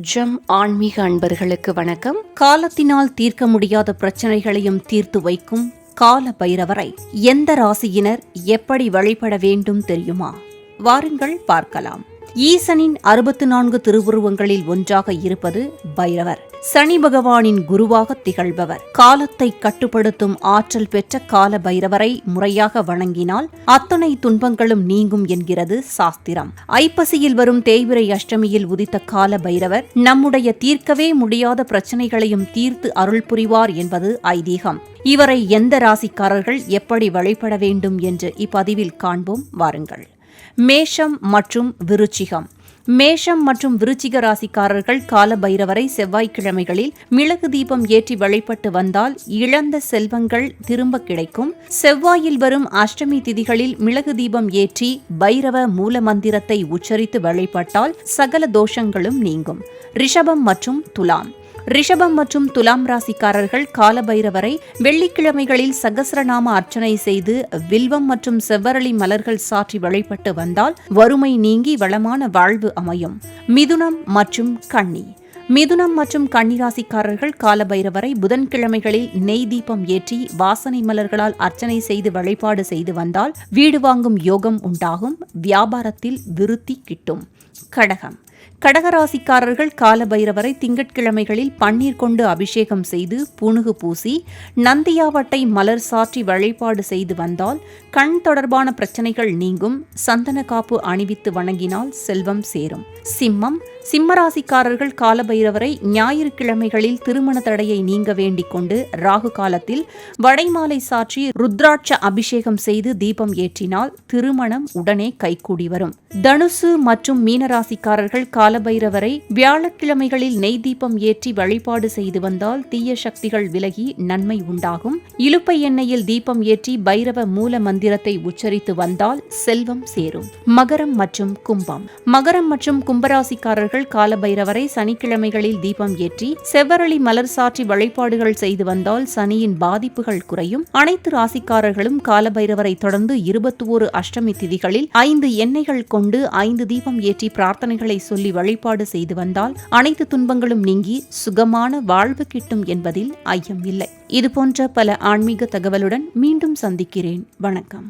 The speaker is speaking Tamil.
ஜம் ஆன்மீக அன்பர்களுக்கு வணக்கம். காலத்தினால் தீர்க்க முடியாத பிரச்சனைகளையும் தீர்த்து வைக்கும் கால பைரவரை எந்த ராசியினர் எப்படி வழிபட வேண்டும் தெரியுமா? வாருங்கள் பார்க்கலாம். ஈசனின் அறுபத்து நான்கு திருவுருவங்களில் ஒன்றாக இருப்பது பைரவர். சனி பகவானின் குருவாக திகழ்பவர். காலத்தை கட்டுப்படுத்தும் ஆற்றல் பெற்ற கால பைரவரை முறையாக வணங்கினால் அத்தனை துன்பங்களும் நீங்கும் என்கிறது சாஸ்திரம். ஐப்பசியில் வரும் தேய்பிரை அஷ்டமியில் உதித்த கால பைரவர் நம்முடைய தீர்க்கவே முடியாத பிரச்சனைகளையும் தீர்த்து அருள் புரிவார் என்பது ஐதீகம். இவரை எந்த ராசிக்காரர்கள் எப்படி வழிபட வேண்டும் என்று இப்பதிவில் காண்போம் வாருங்கள். மேஷம் மற்றும் விருச்சிகம். மேஷம் மற்றும் விருச்சிக ராசிக்காரர்கள் கால பைரவரை செவ்வாய்க்கிழமைகளில் மிளகு தீபம் ஏற்றி வழிபட்டு வந்தால் இழந்த செல்வங்கள் திரும்ப கிடைக்கும். செவ்வாயில் வரும் அஷ்டமி திதிகளில் மிளகு தீபம் ஏற்றி பைரவ மூல மந்திரத்தை உச்சரித்து வழிபட்டால் சகல தோஷங்களும் நீங்கும். ரிஷபம் மற்றும் துலாம். ரிஷபம் மற்றும் துலாம் ராசிக்காரர்கள் காலபைரவரை வெள்ளிக்கிழமைகளில் சகசரநாம அர்ச்சனை செய்து வில்வம் மற்றும் செவ்வரளி மலர்கள் சாற்றி வழிபட்டு வந்தால் வறுமை நீங்கி வளமான வாழ்வு அமையும். மிதுனம் மற்றும் கண்ணி மிதுனம் மற்றும் கன்னிராசிக்காரர்கள் காலபைரவரை புதன்கிழமைகளில் நெய் தீபம் ஏற்றி வாசனை மலர்களால் அர்ச்சனை செய்து வழிபாடு செய்து வந்தால் வீடு வாங்கும் யோகம் உண்டாகும் வியாபாரத்தில் விருத்தி கிட்டும். கடகம். கடகராசிக்காரர்கள் காலபைரவரை திங்கட்கிழமைகளில் பன்னீர் கொண்டு அபிஷேகம் செய்து புணுகு பூசி நந்தியாவட்டை மலர் சாற்றி வழிபாடு செய்து வந்தால் கண் தொடர்பான பிரச்சனைகள் நீங்கும் சந்தன காப்பு அணிவித்து வணங்கினால் செல்வம் சேரும். சிம்மம் சிம்மராசிக்காரர்கள் காலபைரவரை ஞாயிற்றுக்கிழமைகளில் திருமண தடையை நீங்க வேண்டிக் கொண்டு ராகு காலத்தில் வடைமாலை சாற்றி ருத்ராட்ச அபிஷேகம் செய்து தீபம் ஏற்றினால் திருமணம் உடனே கைகூடி வரும். தனுசு மற்றும் மீனராசிக்காரர்கள் கால காலபைரவரை வியாழக்கிழமைகளில் நெய் தீபம் ஏற்றி வழிபாடு செய்து வந்தால் தீய சக்திகள் விலகி நன்மை உண்டாகும். இலுப்பை எண்ணெயில் தீபம் ஏற்றி பைரவ மூல மந்திரத்தை உச்சரித்து வந்தால் செல்வம் சேரும். மகரம் மற்றும் கும்பம். மகரம் மற்றும் கும்பராசிக்காரர்கள் காலபைரவரை சனிக்கிழமைகளில் தீபம் ஏற்றி செவ்வரளி மலர் சாற்றி வழிபாடுகள் செய்து வந்தால் சனியின் பாதிப்புகள் குறையும். அனைத்து ராசிக்காரர்களும் காலபைரவரை தொடர்ந்து இருபத்தி ஓரு அஷ்டமி திதிகளில் ஐந்து எண்ணெய்கள் கொண்டு ஐந்து தீபம் ஏற்றி பிரார்த்தனைகளை சொல்லி வழிபாடு செய்து வந்தால் அனைத்து துன்பங்களும் நீங்கி சுகமான வாழ்வு கிட்டும் என்பதில் ஐயம் இல்லை இதுபோன்ற பல ஆன்மீக தகவலுடன் மீண்டும் சந்திக்கிறேன். வணக்கம்.